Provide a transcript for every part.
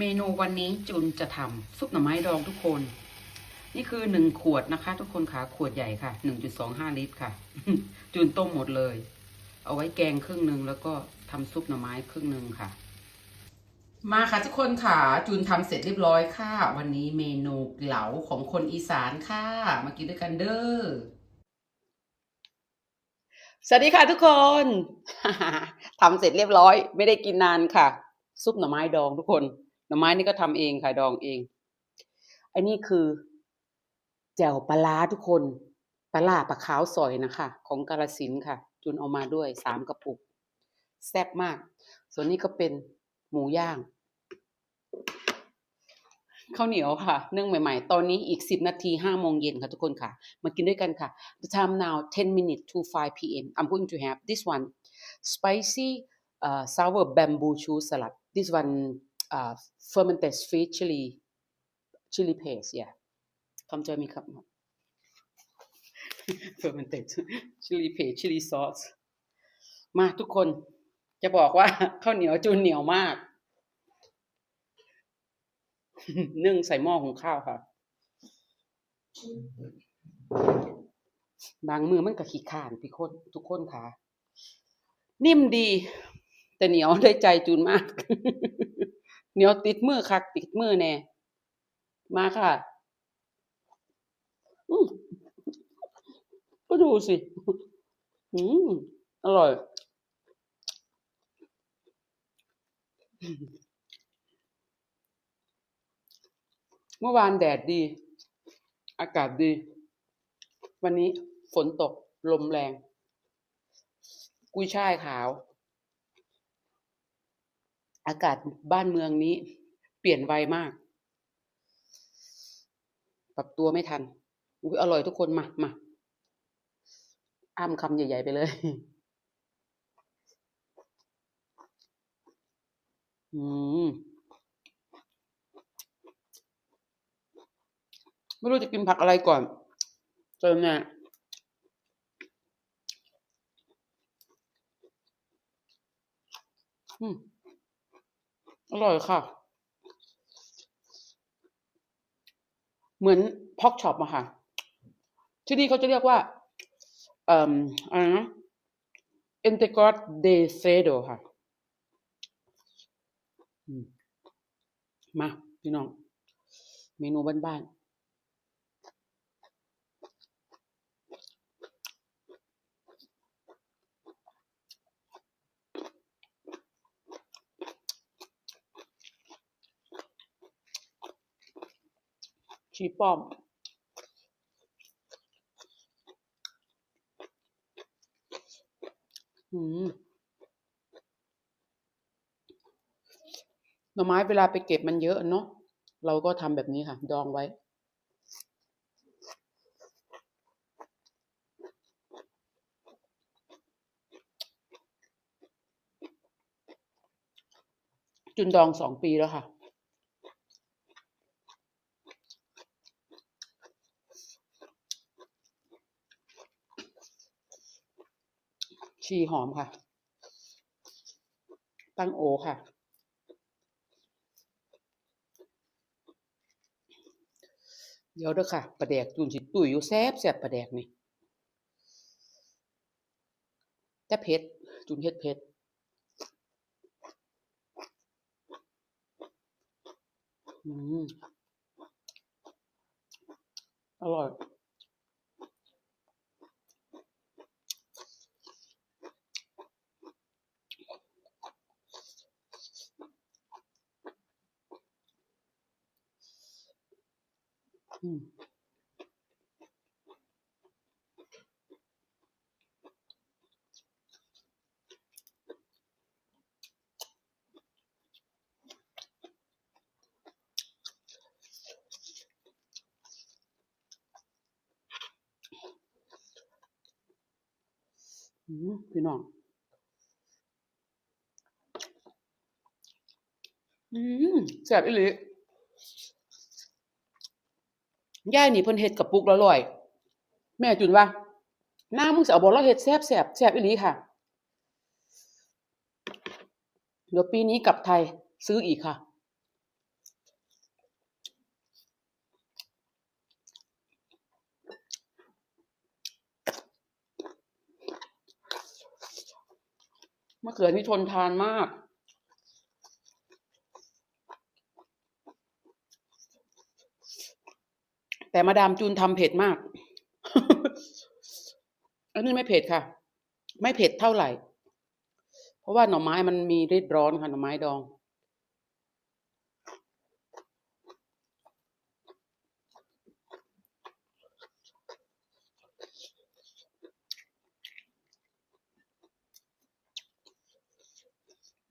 เมนูวันนี้จุนจะทำซุปหน่อไม้ดองทุกคน นี่คือหนึ่งขวดนะคะ ทุกคนค่ะขวดใหญ่ค่ะหนึ่งจุดสองห้าลิตรค่ะ จุนต้มหมดเลย เอาไว้แกงครึ่งหนึ่งแล้วก็ทำซุปหน่อไม้ครึ่งหนึ่งค่ะ มาค่ะทุกคนค่ะจูนทำเสร็จเรียบร้อยค่ะ วันนี้เมนูเหลาของคนอีสานค่ะ มากินด้วยกันเด้อสวัสดีค่ะทุกคนทำเสร็จเรียบร้อย ไม่ได้กินนานค่ะ ซุปหน่อไม้ดองทุกคน น่อไม้นี่ก็ทำเองค่ะดองเองอ้นี่คือแจ่วปลาร้าทุกคนปลาร้าปลาขาวสอยนะคะ ของกาลสินค่ะ จุนเอามาด้วยสามกระปุก แซ่บมาก ส่วนนี้ก็เป็นหมูย่างข้าวเหนียวค่ะนึ่งใหม่ ๆ ตอนนี้อีก 10 นาที5โมงเย็นค่ะทุกคนค่ะ มากินด้วยกันค่ะ The time now 10 minutes to 5 p.m. I'm going to have this one spicy uh, sour bamboo shoot salad. This one uh, fermented sweet chili chili paste. Yeah. Come join me, come. fermented chili paste chili sauce. มาทุกคนจะบอกว่าข้าวเหนียวจูนเหนียวมาก นึ่งใส่หม้อหุงข้าวค่ะ บางมือมันก็ขี้ข่านพี่คนทุกคนค่ะ นิ่มดี แต่เหนียวได้ใจจูนมาก เหนียวติดมือคักติดมือแน่มาค่ะก็ดูสิอืมอร่อยเมื่อวานแดดดี อากาศดี วันนี้ฝนตกลมแรง กุยช่ายขาว อากาศบ้านเมืองนี้ เปลี่ยนไวมาก ปรับตัวไม่ทันอุ้ยอร่อยทุกคนมามาอ้ามคำใหญ่ ๆ ไปเลย อืม ไม่รู้จะกินผักอะไรก่อนเจอเนี่ยอืม อ ร่อยค่ะ เหมือนพอกช็อปอะค่ะ ที่นี่เขาจะเรียกว่าเอ่ออะไรนะ i n t e g r a t de Cedo ค่ะมมา พี่น้อง เมนูบ้านๆ ชีป้อม อืมหน่อไม้เวลาไปเก็บมันเยอะเนาะเราก็ทำแบบนี้ค่ะ ดองไว้จุนดองสองปีแล้วค่ะ ชีหอมค่ะ ตั้งโอค่ะ เดี๋ยวเด้อค่ะปลาแดกจุนสิตุ๋ยอยู่แซ่บแซ่บปลาแดกนี่แต่เผ็ดจุนเฮ็ดเผ็ดอืมอร่อย พี่น้องอืมแซ่บอีหลี ยายนี่เพิ่นเฮ็ดกับปุกละลอยแม่จุนว่าหน้ามึงจะเอาบอลเราเฮ็ดแซ่บแซบแซ่บอีหลีค่ะ เดี๋ยวปีนี้กลับไทยซื้ออีกค่ะ มะเขือนี่ทนทานมาก แต่มาดามจูนทำเผ็ดมาก อันนี้ไม่เผ็ดค่ะ ไม่เผ็ดเท่าไหร่ เพราะว่าหน่อไม้มันมีฤทธิ์ร้อนค่ะหน่อไม้ดอง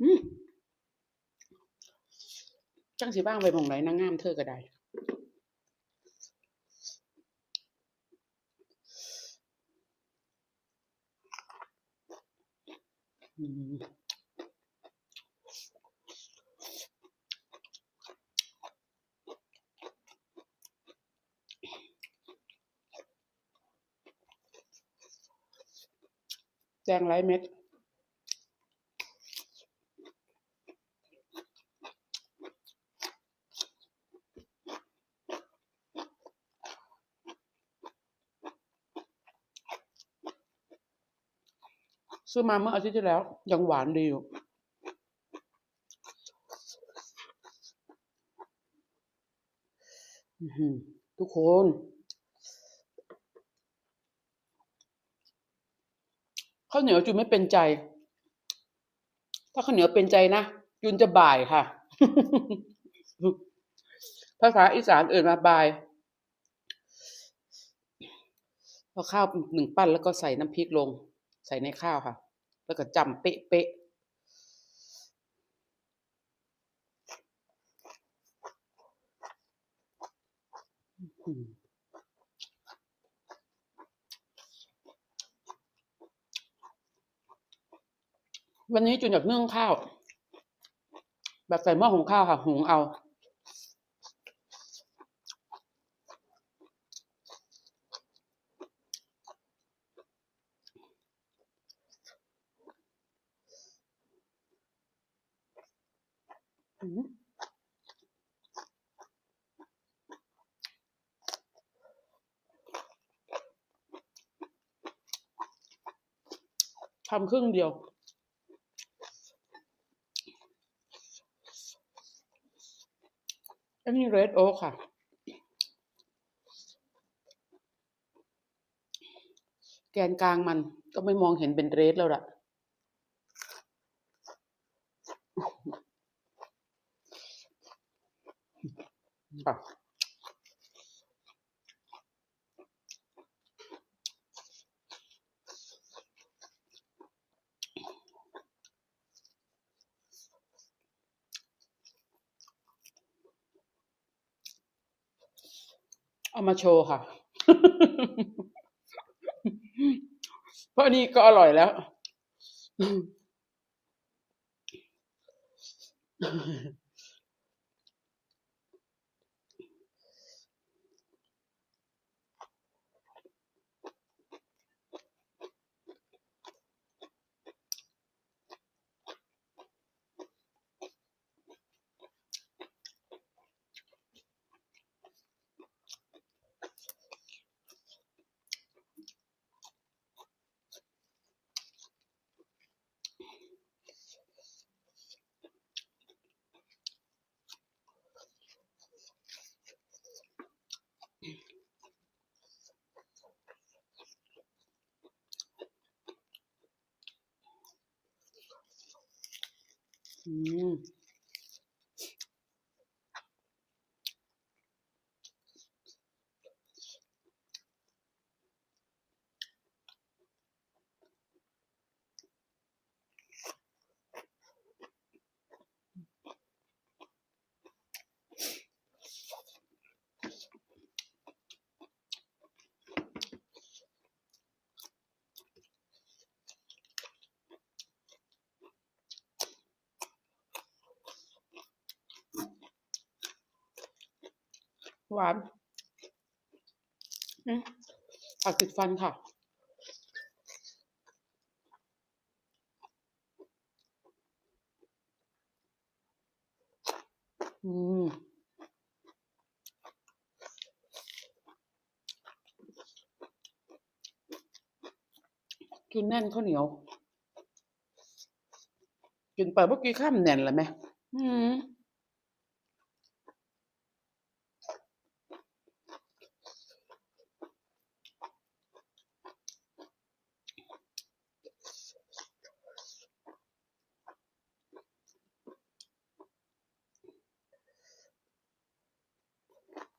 อืมจังสิบ้างไปมองไหนนางงามเธอก็ได้ อืม แจงไรเม็ด ซื้อมาเมื่ออาทิตย์ที่แล้ว ยังหวานดีอยู่ทุกคนาวเหนียวจุนไม่เป็นใจ ถ้าข้าวเหนียวเป็นใจนะจุนจะบ่ายค่ะ ภาษาอีสานเอื่นมาบ่ายเอาข้าวหนึ่งปั้นแล้วก็ใส่น้ำพริกลง ใส่ในข้าวค่ะ แล้วก็จำเป๊ะเป๊ะอื วันนี้จุนอยากนึ่งข้าว แบบใส่หม้อหุงข้าวค่ะ หุงเอา ทำครึ่งเดียว อันนี้เรดโอค่ะ แกนกลางมันก็ไม่มองเห็นเป็นเรดแล้วล่ะ อะ เอามาโชว์ค่ะ เพราะนี่ก็อร่อยแล้วอ ม หวานผักติดฟันค่ะ อืมกินแน่นข้าวเหนียว กินไปเมื่อกี้ข้ามแน่นเลยไหมอืม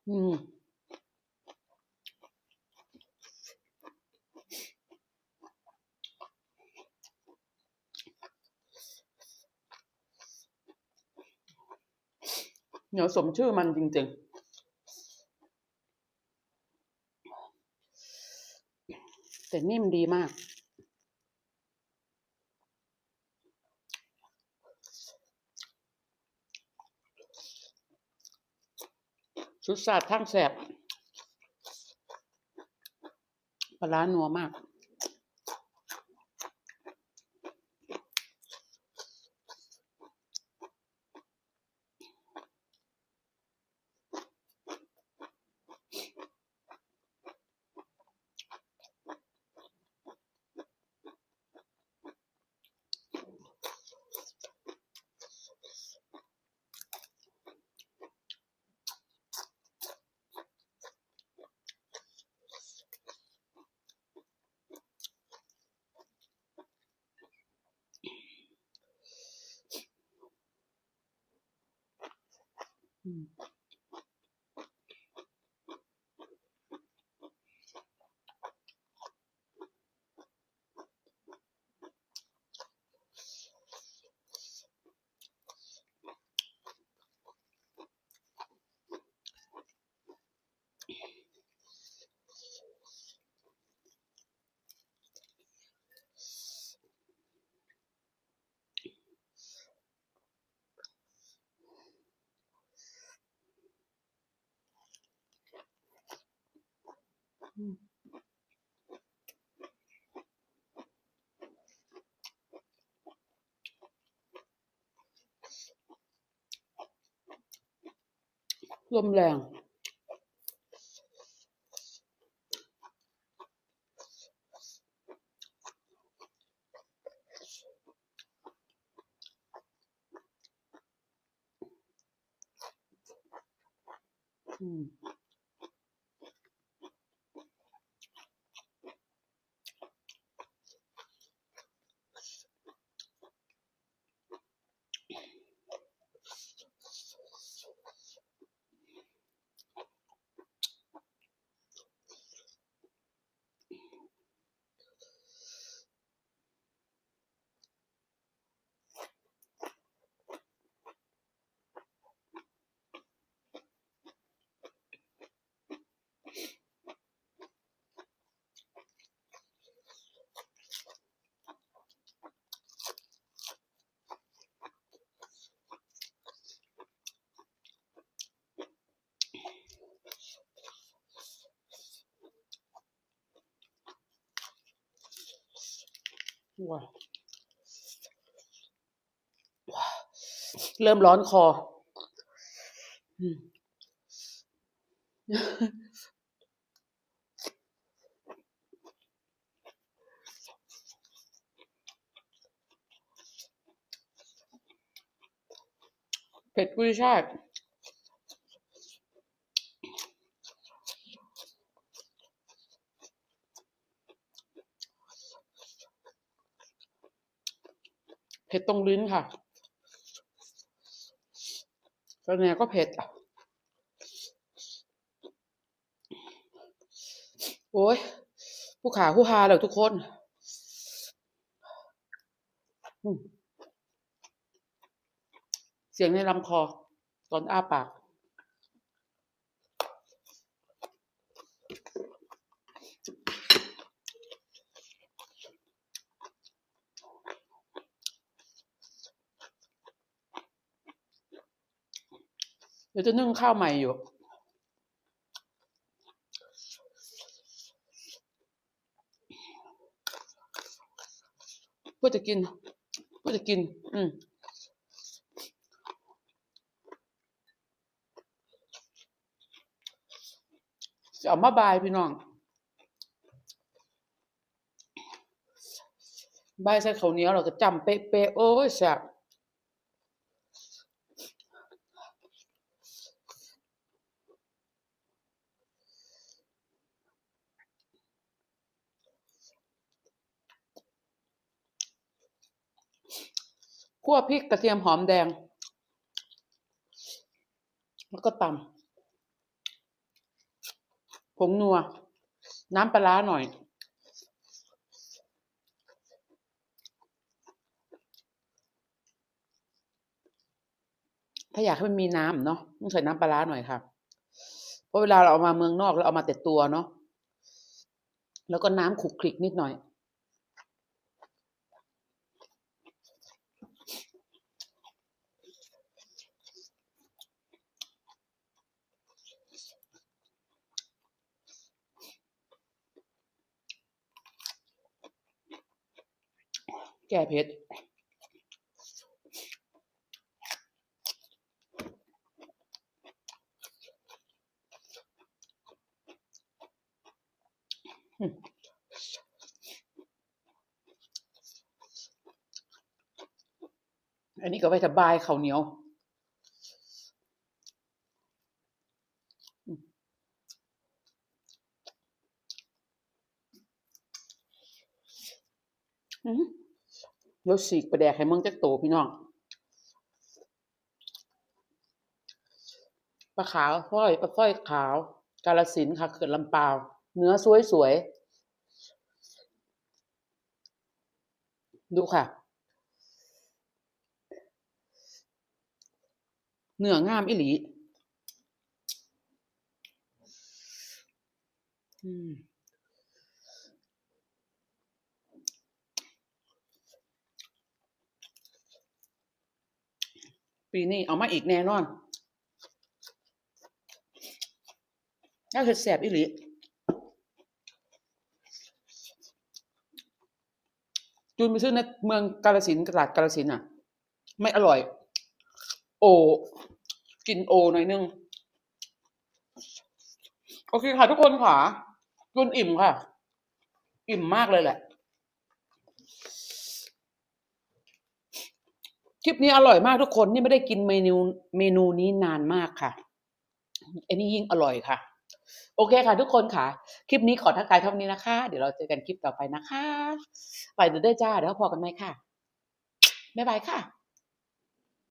อืม เหนียวสมชื่อมันจริง ๆแต่นิ่มดีมาก สุดสาดทั้งแสบ ปลาร้านัวมาก อืม ลมแรง อืม ว้าวเริ่มร้อนคอ เผ็ดกุยช่าย เผ็ดตรงลิ้นค่ะกระแหนก็เผ็ดอะโอ้ยผู้ขาผู้ฮาเลยทุกคนเสียงในลำคอตอนอ้าปาก ดี๋ยวจะนึ่งข้าวใหม่อยู่ เพื่อจะกินเพื่อจะกิน อืมจะเอามาบายพี่น้องบายใส่ข้าวเหนียวเราก็จำเป๊ะๆโอ้ยแซ่บ คั่วพริกกระเทียมหอมแดง แล้วก็ตำผงนัว น้ำปลาหน่อย ถ้าอยากให้มันมีน้ำเนาะต้องใส่น้ำปลาหน่อยค่ะ เพราะเวลาเราเอามาเมืองนอกเราเอามาแต่ตัวเนาะแล้วก็น้ำขุกคลิกนิดหน่อย แก้เผ็ดอันนี้ก็ไว้สบายข้าวเหนียวอืมอืมเดี๋ยวสีกประแดกให้มึงจักโตพี่น้องปลาขาวฝ้อยปลาฝ้อยขาว กาลสินค่ะเขื่อนลำปาว เนื้อสวยๆดูค่ะ เนื้องามอิหลี อืม ปีนี้เอามาอีกแน่นอนน่าเห็ดแสบอิหลีจูนไปซื้อในเมืองกาลสินตลาดกาลสินอะ ไม่อร่อย โอ กินโอหน่อยนึง โอเคค่ะทุกคนค่ะจูนอิ่มค่ะ อิ่มมากเลยแหละ คลิปนี้อร่อยมากทุกคนนี่ไม่ได้กินเมนูเมนูนี้นานมากค่ะอันนี้ยิ่งอร่อยค่ะ โอเคค่ะทุกคนค่ะ คลิปนี้ขอทักทายเท่านี้นะคะ เดี๋ยวเราเจอกันคลิปต่อไปนะคะ ไปเดี๋ยวได้จ้าเดี๋ยวพอกันไหมค่ะ บ๊ายบายค่ะ